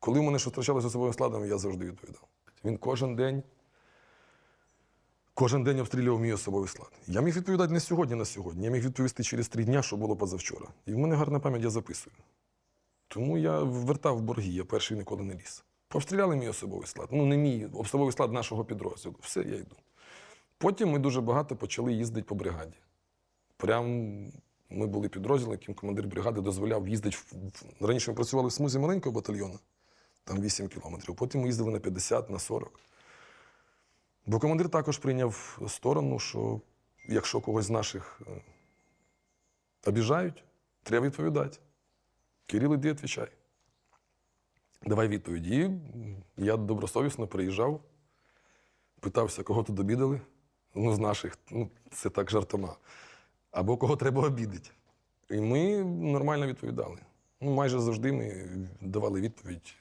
Коли мене щось втрачалося особовим складом, я завжди відповідав. Він кожен день, кожен день обстрілював мій особовий склад. Я міг відповідати не сьогодні на сьогодні. Я міг відповісти через три дня, що було позавчора. І в мене гарна пам'ять, я записую. Тому я вертав борги, я перший ніколи не ліз. Обстріляли мій особовий склад. Ну, не мій, особовий склад нашого підрозділу. Все, я йду. Потім ми дуже багато почали їздити по бригаді. Прям ми були підрозділом, яким командир бригади дозволяв їздити. Раніше ми працювали в смузі маленького батальйону, там 8 кілометрів. Потім ми їздили на 50, на 40. Бо командир також прийняв сторону, що якщо когось з наших е, обіжають, треба відповідати. Кирил, іди, відповідай. Давай відповіді. І я добросовісно приїжджав, питався, кого тут обідали. Ну, з наших, ну, це так жартома. Або кого треба обідати. І ми нормально відповідали. Ну, майже завжди ми давали відповідь